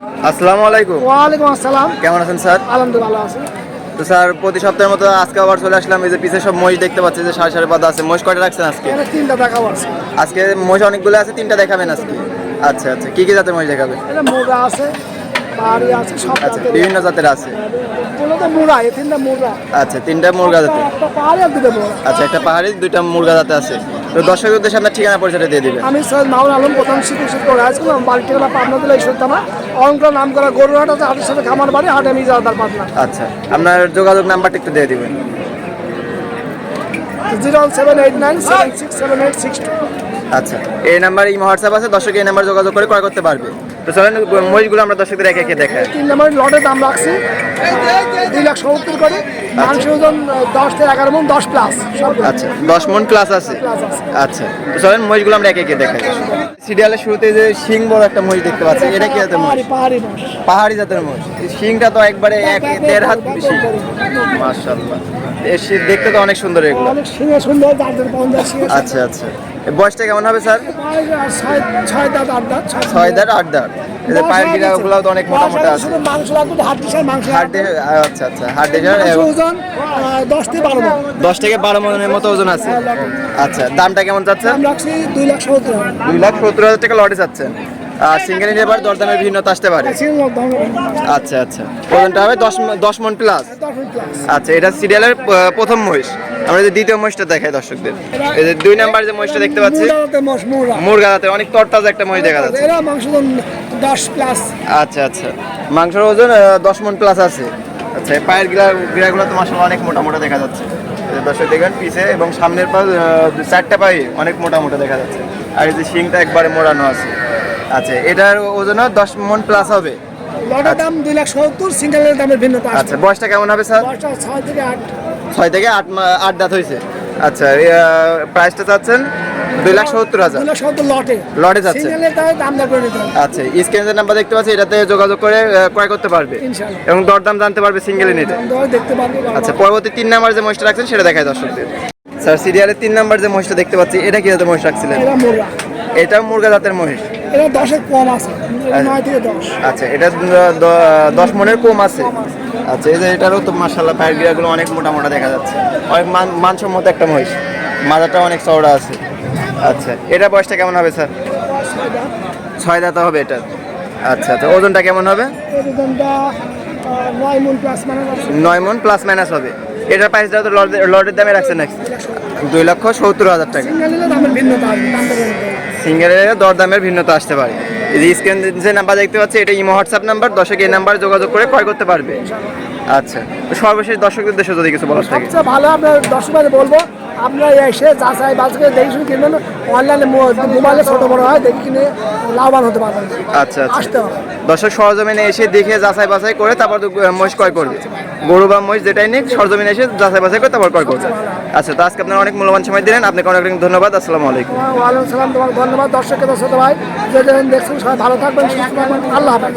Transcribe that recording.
আসসালামু আলাইকুম। ওয়ালাইকুম আসসালাম। কেমন আছেন স্যার? আলহামদুলিল্লাহ আছি। তো স্যার প্রতি সপ্তাহের মতো আজকে আবার চলে আসলাম। এই যে পিছে সব মহিষ দেখতে পাচ্ছি যে সাড়ে সাড়ে পাতা আছে। মহিষ কয়টা রাখছেন আজকে? তিনটা দেখা আছে আজকে মহিষ অনেকগুলো আছে তিনটা দেখাবেন আজকে। আচ্ছা আচ্ছা। কি কি জাতের মহিষ দেখাবেন এটা আছে পাহাড়ি আছে সব আচ্ছা বিভিন্ন জাতের আছে। তিনটা মুরগা আচ্ছা তিনটা মুরগা জাতের। আচ্ছা একটা পাহাড়ি দুইটা মুরগা জাতে আছে। তো দর্শকের উদ্দেশ্যে আপনার ঠিকানা পরিচয়টা দিয়ে দিবেন। আমি সৈয়দ মাহুল আলম প্রথম শিক্ষক শিক্ষক আমার বাড়ি ঠিকানা পাবনা জেলা ঈশ্বরতামা অঙ্কর নাম করা গরুহাট আছে হাটের সাথে খামার বাড়ি হাটে যাওয়ার পাবনা আচ্ছা আপনার যোগাযোগ নাম্বারটা একটু দিয়ে দিবেন। Zero seven eight nine seven six seven eight six two. আচ্ছা এই নাম্বারে ইমো হোয়াটসঅ্যাপ আছে দর্শক এই নাম্বার যোগাযোগ করে ক্রয় করতে পারবে। তো চলেন মহিষগুলো আমরা দর্শকদের একে একে দেখাই। তিন নম্বর লটের দাম রাখছি। দুই লাখ সত্তর করে। মাংস ওজন দশ থেকে এগারো মন দশ প্লাস আচ্ছা দশ মন প্লাস আছে। আচ্ছা তো চলেন মহিষগুলো আমরা একে একে দেখাই। সিরিয়ালের শুরুতে যে শিং বড় একটা মহিষ দেখতে পাচ্ছি এটা কি জাতের মহিষ? পাহাড়ি জাতের মহিষ। শিংটা তো একবারে এক দেড় হাত বেশি। মাশাআল্লাহ। দেখতে তো অনেক সুন্দর এগুলো। অনেক সুন্দর দাঁতের আচ্ছা আচ্ছা। বয়সটা কেমন হবে স্যার? ছয় দাঁত আট দাঁত ছয় দাঁত। আট দাঁত। এদের পায়ের গিরাগুলো তো অনেক মোটা মোটা আছে মাংস লাগবে মাংস আচ্ছা আচ্ছা ওজন আহ, দশ থেকে থেকে বারো মনের মতো ওজন আছে। আচ্ছা দামটা কেমন চাচ্ছেন? দাম রাখছি দুই লাখ হাজার। লাখ টাকা লটে আর সিঙ্গেল নিলে দরদামের ভিন্নতা আসতে পারে। দাম আচ্ছা আচ্ছা। ওজনটা হবে দশ মন প্লাস আচ্ছা এটা সিরিয়ালের প্রথম মহিষ। আমরা যে দ্বিতীয় মহিষটা দেখাই দর্শকদের। এই যে দুই নাম্বার যে মহিষটা দেখতে পাচ্ছি মুরাতে মোষ মুরগা। হাতে অনেক তরতাজা একটা মহিষ দেখা যাচ্ছে। এরা মাংস ওজন দশ প্লাস আচ্ছা আচ্ছা। মাংসের ওজন দশ মন প্লাস আছে। আচ্ছা পায়ের গিরা গিরাগুলো তো মাসাল অনেক মোটা মোটা দেখা যাচ্ছে। দর্শক দেখবেন পিছে এবং সামনের পা চারটা পায়ে অনেক মোটা মোটা দেখা যাচ্ছে। আর এই যে শিংটা একবারে মোড়ানো আছে। আচ্ছা এটার ওজন দশ মন প্লাস হবে। লটের দাম দুই লাখ সত্তর সিঙ্গেলের দামের ভিন্নতা আচ্ছা বয়সটা কেমন হবে স্যার? দশটা ছয় থেকে আট। ছয় থেকে আট আট দাঁত হয়েছে। আচ্ছা প্রাইসটা চাচ্ছেন? দুই লাখ সত্তর হাজার। লটে। লটে যাচ্ছে আচ্ছা স্ক্রিনের নাম্বার দেখতে পাচ্ছি এটাতে যোগাযোগ করে ক্রয় করতে পারবে। এবং দরদাম জানতে পারবে সিঙ্গেলে নিতে আচ্ছা পরবর্তী তিন নাম্বার যে মহিষটা রাখছেন সেটা দেখায় দর্শকদের। স্যার সিরিয়ালের তিন নাম্বার যে মহিষটা দেখতে পাচ্ছি এটা কি জাতের মহিষ রাখছিলেন? এটা মুরগা জাতের মহিষ। এরা দশের কম আছে। নয় থেকে দশ। আচ্ছা এটা দশ মনের কম আছে? আচ্ছা এই যে এটারও তো মার্শাল্লাহ পায়ের গিরাগুলো অনেক মোটা মোটা দেখা যাচ্ছে। অনেক মান মানসম্মত একটা মহিষ। মাথাটা অনেক চওড়া আছে। আচ্ছা এটা বয়সটা কেমন হবে স্যার? ছয় দাঁত হবে এটা। আচ্ছা আচ্ছা ওজনটা কেমন হবে? নয় মন প্লাস মাইনাস হবে। এটার প্রাইসটা তো লর্ডের লর্ডের দামে রাখছেন নাকি? দুই লক্ষ। সত্তর হাজার টাকা। সিঙ্গেলের দরদামের ভিন্নতা আসতে পারে। এই যে স্ক্রিন যে নাম্বার দেখতে পাচ্ছি, এটা ইমো হোয়াটসঅ্যাপ নাম্বার দর্শক এই নাম্বার যোগাযোগ করে ক্রয় করতে পারবে। আচ্ছা সর্বশেষ দর্শকদের দেশে যদি কিছু বলার থাকে। ভালো আপনার দর্শক বলব আপনারা এসে যাচাই বাছকে দেখে শুনে কিনবেন। অনলাইনে মোবাইলে ছোট বড় হয় দেখে কিনে লাভবান হতে পারবেন। আচ্ছা আচ্ছা। আসতে হবে। দর্শক সরজমিনে এসে দেখে যাচাই বাছাই করে তারপর মহিষ ক্রয় করবে। গরু বা মহিষ যেটাই নিক সরজমিনে এসে যাচাই বাছাই করে তারপর ক্রয় করবে। আচ্ছা তো আজকে আপনারা অনেক মূল্যবান সময় দিলেন। আপনাকে অনেক অনেক ধন্যবাদ। আসসালামু আলাইকুম। ওয়ালাইকুম সালাম। তোমার ধন্যবাদ। দর্শককে দর্শক ভাই যে দেখছেন সবাই ভালো থাকবেন সুস্থ থাকবেন। আল্লাহ হাফেজ।